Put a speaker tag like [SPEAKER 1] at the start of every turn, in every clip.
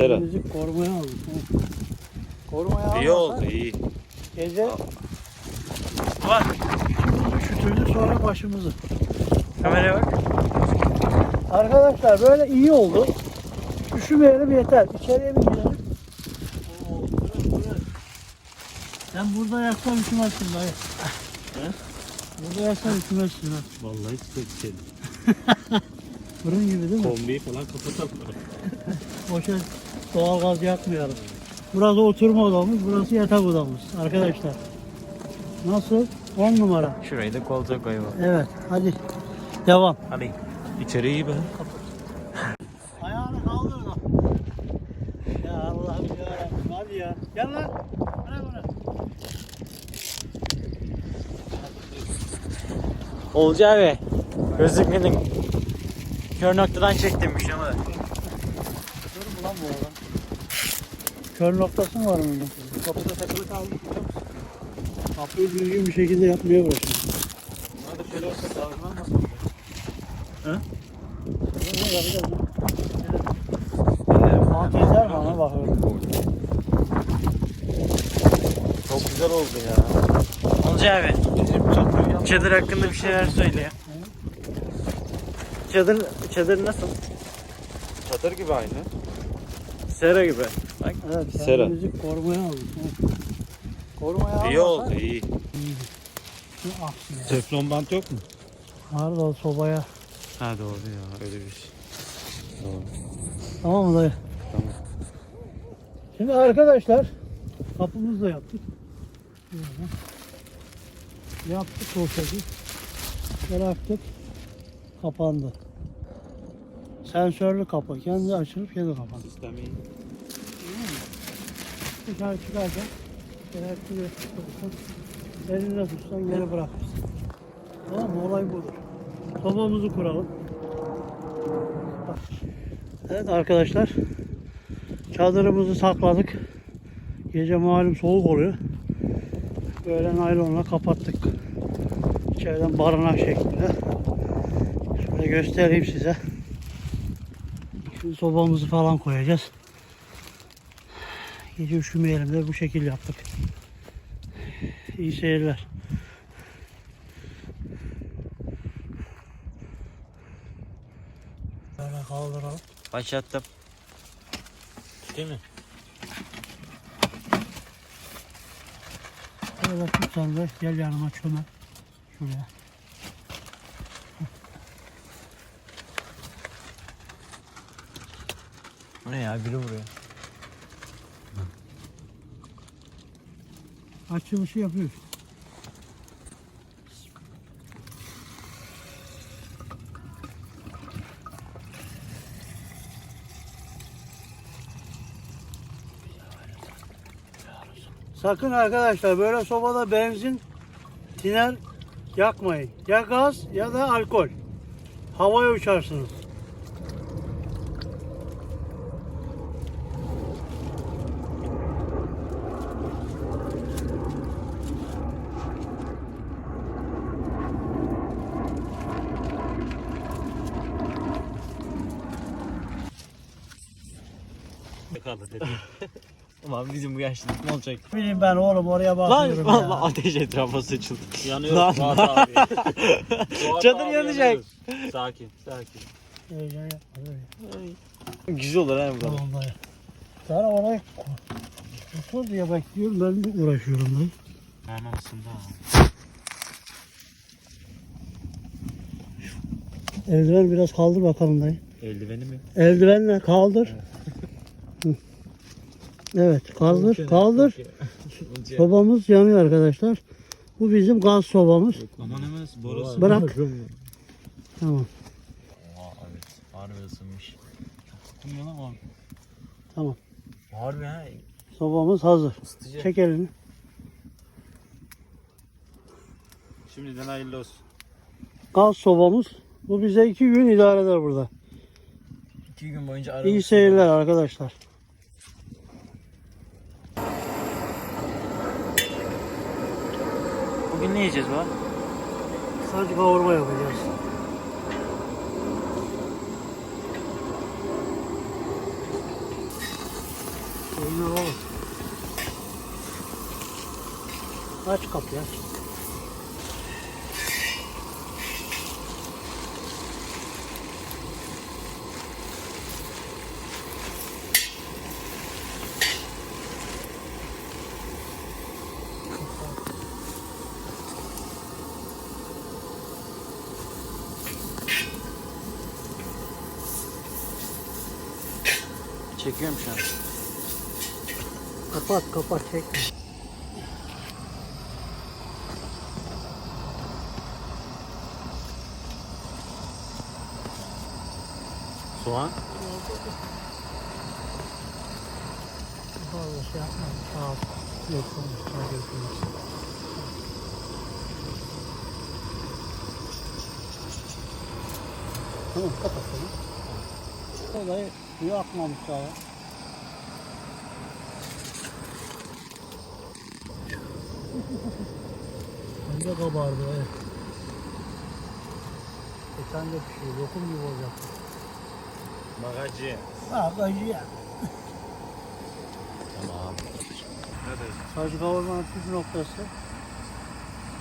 [SPEAKER 1] Sera.
[SPEAKER 2] Müzik korumaya aldık. ha. Korumaya
[SPEAKER 1] İyi oldu iyi.
[SPEAKER 2] Gece
[SPEAKER 1] Var.
[SPEAKER 2] üşütürdü sonra başımızı.
[SPEAKER 1] Kameraya bak.
[SPEAKER 2] Arkadaşlar böyle iyi oldu. Üşümeyelim yeter. İçeriye bir girelim. Sen burada yatsan üşümezsin dayı. Burada yatsan üşümezsin ha.
[SPEAKER 3] Vallahi çok şey.
[SPEAKER 2] Fırın gibi değil mi?
[SPEAKER 3] Kombiyi falan kapatalım.
[SPEAKER 2] Boşa doğal gaz yakmayalım. Burası oturma odamız, burası yatak odamız arkadaşlar. Nasıl? 10 numara.
[SPEAKER 1] Şurayı da koltuğa koyalım.
[SPEAKER 2] Evet, hadi devam.
[SPEAKER 1] Hadi. İçeri iyi be.
[SPEAKER 2] Ayağını kaldır da. Ya Allah'ım yarabbim hadi ya. Gel lan. Bırak bunu.
[SPEAKER 1] Olcu abi. Gözükmedin. Kör noktadan çektirmiş ama.
[SPEAKER 2] Dur lan bu adam? Kör noktası mı var onun?
[SPEAKER 3] Kapıda takılı kaldı.
[SPEAKER 2] Kapıyı düzgün bir şekilde yapmaya başladı.
[SPEAKER 3] Bunlar da şöyle olsa davranmaz.
[SPEAKER 2] Lan? Fatih yeter bana bakıyorum.
[SPEAKER 1] Çok güzel oldu ya. Olcu abi. Çadır hakkında bir şeyler söyle ya. Çadır, çadır nasıl?
[SPEAKER 3] Çadır gibi aynı.
[SPEAKER 1] Sera gibi. Bak.
[SPEAKER 2] Evet,
[SPEAKER 1] Sera.
[SPEAKER 2] müzik korumaya aldık. ha. Korumaya
[SPEAKER 1] İyi oldu iyi.
[SPEAKER 2] ya.
[SPEAKER 3] Teflon bant yok mu?
[SPEAKER 2] Var da sobaya.
[SPEAKER 3] Ha doğru ya öyle bir şey.
[SPEAKER 2] Tamam mı dayı?
[SPEAKER 3] Tamam.
[SPEAKER 2] Şimdi arkadaşlar kapımızı da yaptık. Böyle. Yaptık sohbeti. Bıraktık. Kapandı. Sensörlü kapı. Kendi açılıp kendi kapandı.
[SPEAKER 3] Sistem iyi.
[SPEAKER 2] Dışarı çıkarken gerekli bir tutsan, elinde tutsan geri bırakırsın. Tamam mı? Olay budur. Sobamızı kuralım. Evet arkadaşlar. Çadırımızı sakladık. Gece malum soğuk oluyor. Böyle naylonla kapattık. İçeriden barınak şeklinde. Şöyle göstereyim size. Şimdi sobamızı falan koyacağız. Gece üşümeyelim de bu şekil yaptık. İyi seyirler. Böyle kaldıralım.
[SPEAKER 1] Başlattım.
[SPEAKER 3] Tutayım mı?
[SPEAKER 2] Böyle tut sen de gel yanıma çömel. Şuraya.
[SPEAKER 1] Ne ya biri vuruyor.
[SPEAKER 2] Açılışı yapıyoruz. Sakın arkadaşlar böyle sobada benzin, tiner yakmayın. Ya gaz ya da alkol. Havaya uçarsınız.
[SPEAKER 3] Kaldı dedi.
[SPEAKER 1] Ulan bizim bu yaşlılık ne olacak?
[SPEAKER 2] Bileyim ben oğlum oraya bakıyorum
[SPEAKER 1] Lan
[SPEAKER 2] ya.
[SPEAKER 1] valla ateş etrafa saçıldı.
[SPEAKER 3] Yanıyoruz
[SPEAKER 1] Lan,
[SPEAKER 3] Fuat abi. Fuat
[SPEAKER 1] Çadır
[SPEAKER 3] abi
[SPEAKER 1] yanacak.
[SPEAKER 3] yanıyoruz. Sakin sakin.
[SPEAKER 2] Heyecan yapma, böyle.
[SPEAKER 1] Güzel olur ha burada.
[SPEAKER 2] Tamam dayı. Sana orayı otur diye bekliyorum. Ben de uğraşıyorum dayı.
[SPEAKER 3] Hemen ısındı ha.
[SPEAKER 2] Eldiven biraz kaldır bakalım dayı.
[SPEAKER 3] Eldiveni mi?
[SPEAKER 2] Eldivenle kaldır. Evet kaldır kaldır. Sobamız yanıyor arkadaşlar. Bu bizim gaz sobamız.
[SPEAKER 3] Aman hemen borusu.
[SPEAKER 2] Bırak. Tamam
[SPEAKER 1] Oha evet. Harbi ısınmış.
[SPEAKER 3] Tutmuyor lan abi.
[SPEAKER 2] tamam.
[SPEAKER 1] Harbi ha.
[SPEAKER 2] Sobamız hazır.
[SPEAKER 1] Isıtıcı.
[SPEAKER 2] Çek elini.
[SPEAKER 3] Şimdiden hayırlı olsun.
[SPEAKER 2] Gaz sobamız. Bu bize iki gün idare eder burada.
[SPEAKER 1] İki gün boyunca aralık.
[SPEAKER 2] İyi seyirler arkadaşlar.
[SPEAKER 1] Bugün ne yiyeceğiz bu?
[SPEAKER 2] Sadece kavurma yapacağız. Aç kapıyı aç.
[SPEAKER 1] Çekiyorum şu an.
[SPEAKER 2] Kapat kapat çekme.
[SPEAKER 3] Soğan.
[SPEAKER 2] Fazla şey yapma. Sağ ol. Yok olmuş. Hadi öpüyoruz. Tamam kapat onu. Olayı suyu akmamış daha. ya. Bence kabardı. Evet. Geçen de pişiyor. Lokum gibi olacak.
[SPEAKER 3] Bagajı.
[SPEAKER 2] Ya.
[SPEAKER 3] Tamam. Neredeyiz?
[SPEAKER 2] Saç kavurmanın püf noktası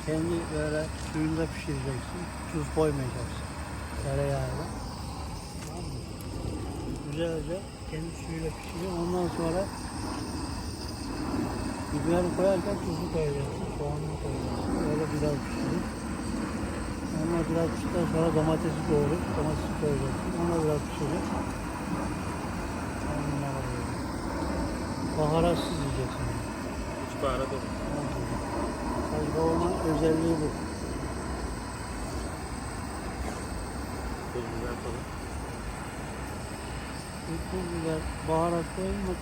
[SPEAKER 2] kendi böyle suyunda pişireceksin. Tuz koymayacaksın. Tereyağıyla. Güzelce kendi suyuyla pişiriyor. Ondan sonra biberi koyarken tuzu koyacaksın. Soğanını koyacaksın. Öyle biraz pişirir. Onunla biraz piştikten sonra domatesi doğrup domatesi koyacaksın. Onunla biraz. Onunla Baharatsız yiyeceksin.
[SPEAKER 3] Hiç baharat olur.
[SPEAKER 2] Saç kavurma özelliği bu.
[SPEAKER 3] Pul biber falan.
[SPEAKER 2] Pul biber, baharat koyun mu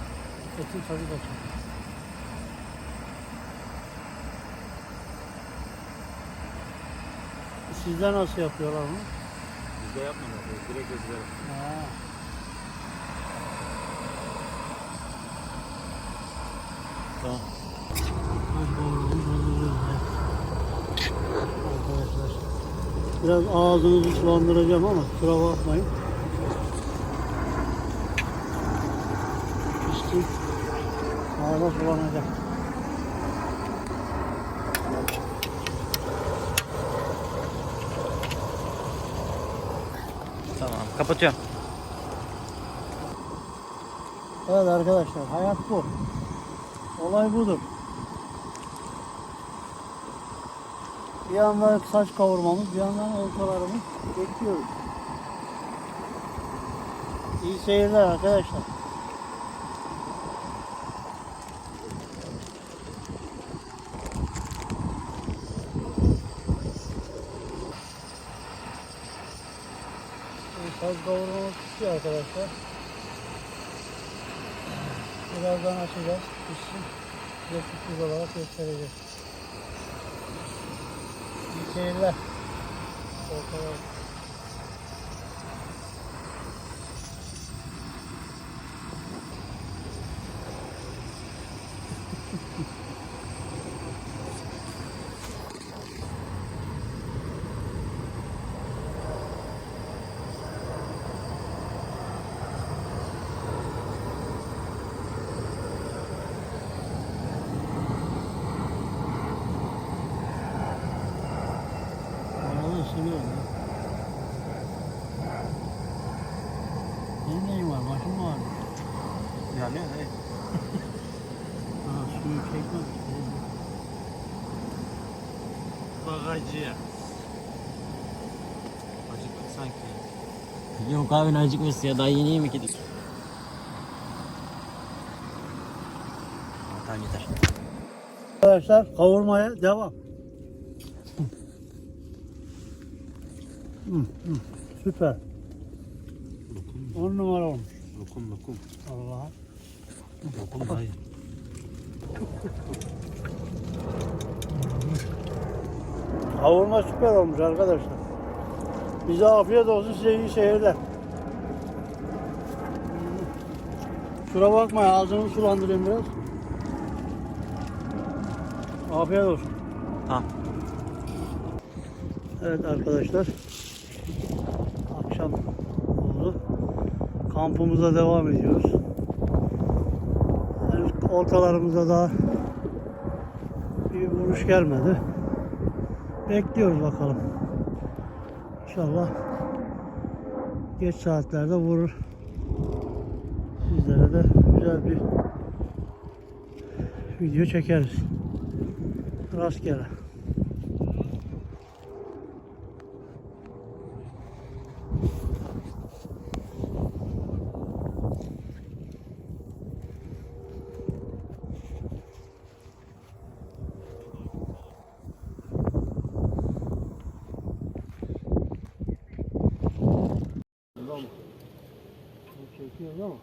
[SPEAKER 2] etin tadı kaçar. Sizde nasıl yapıyorlar bunu?
[SPEAKER 3] Bizde yapmıyorlar. Direkt.
[SPEAKER 2] Ha.
[SPEAKER 3] Tamam.
[SPEAKER 2] Biraz ağzınızı sulandıracağım ama kusura bakmayın. Sulanacak.
[SPEAKER 1] Tamam kapatıyorum.
[SPEAKER 2] Evet arkadaşlar hayat bu. Olay budur. Bir yandan saç kavurmamız, bir yandan oltalarımız bekliyoruz. İyi seyirler arkadaşlar. Saç kavurmamız pişiyor arkadaşlar. Birazdan açacağız. Pişsin. Size sürpriz olarak göstereceğiz. İyi seyirler. Ortalar.
[SPEAKER 3] Yani ne?
[SPEAKER 2] Ha suyu çekmek istedim.
[SPEAKER 3] Bagajı. Acıktı sanki.
[SPEAKER 1] Yok abi ne acıkması ya daha yeni yemek yedik. Tamam yeter.
[SPEAKER 2] Arkadaşlar kavurmaya devam. Hı, hı, Süper. On numara olmuş.
[SPEAKER 3] Lokum lokum.
[SPEAKER 2] Allah'a.
[SPEAKER 3] Lokum daha iyi.
[SPEAKER 2] Kavurma süper olmuş arkadaşlar. Bize afiyet olsun size iyi seyirler. Şura bakma ağzını sulandırayım biraz. Afiyet olsun.
[SPEAKER 1] Tamam.
[SPEAKER 2] Evet arkadaşlar. Akşam oldu. Kampımıza devam ediyoruz. Oltalarımıza daha bir vuruş gelmedi. Bekliyoruz bakalım. İnşallah geç saatlerde vurur. Sizlere de güzel bir video çekeriz. Rastgele. Ama çekiyoruz ama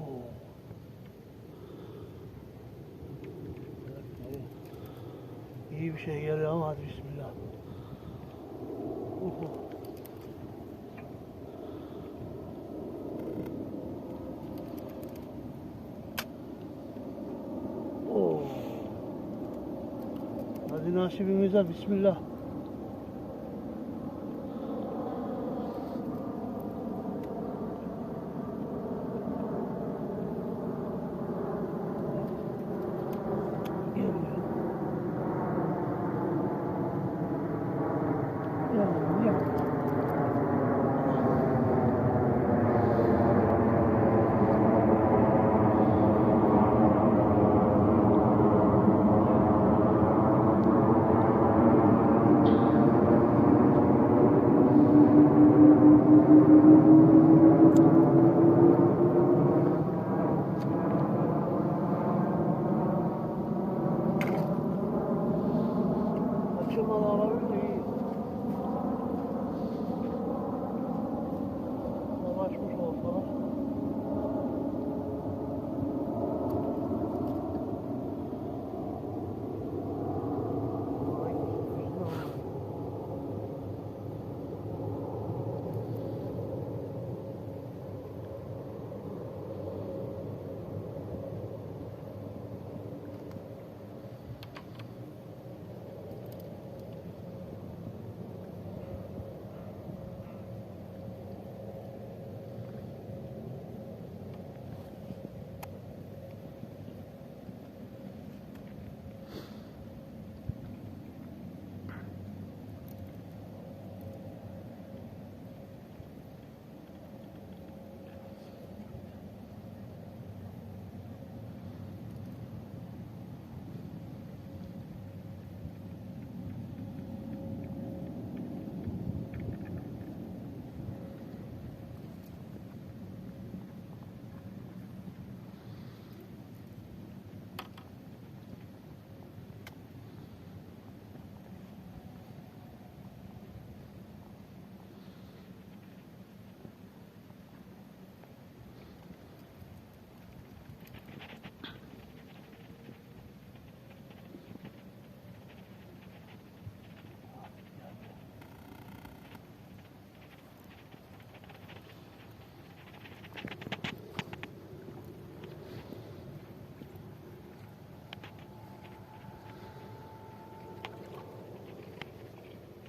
[SPEAKER 2] Oo. Evet, evet. İyi bir şey geliyor ama hadi bismillah. Oo. Hadi nasibimize bismillah.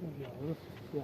[SPEAKER 2] 那两个都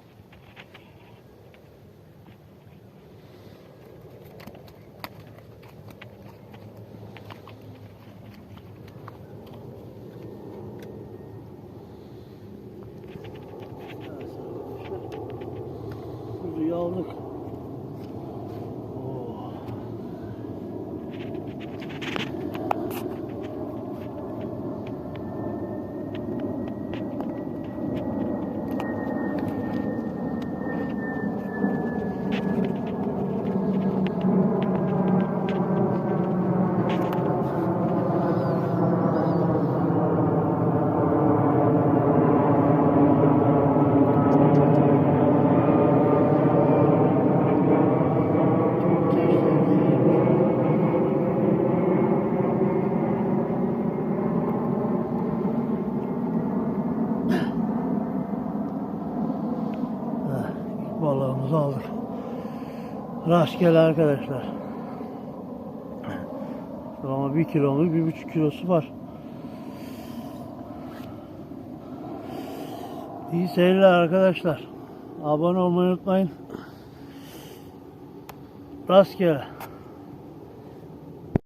[SPEAKER 2] balığımızı aldık. Rastgele arkadaşlar. Ama bir kiloluk bir buçuk kilosu var. İyi seyirler arkadaşlar. Abone olmayı unutmayın. Rastgele.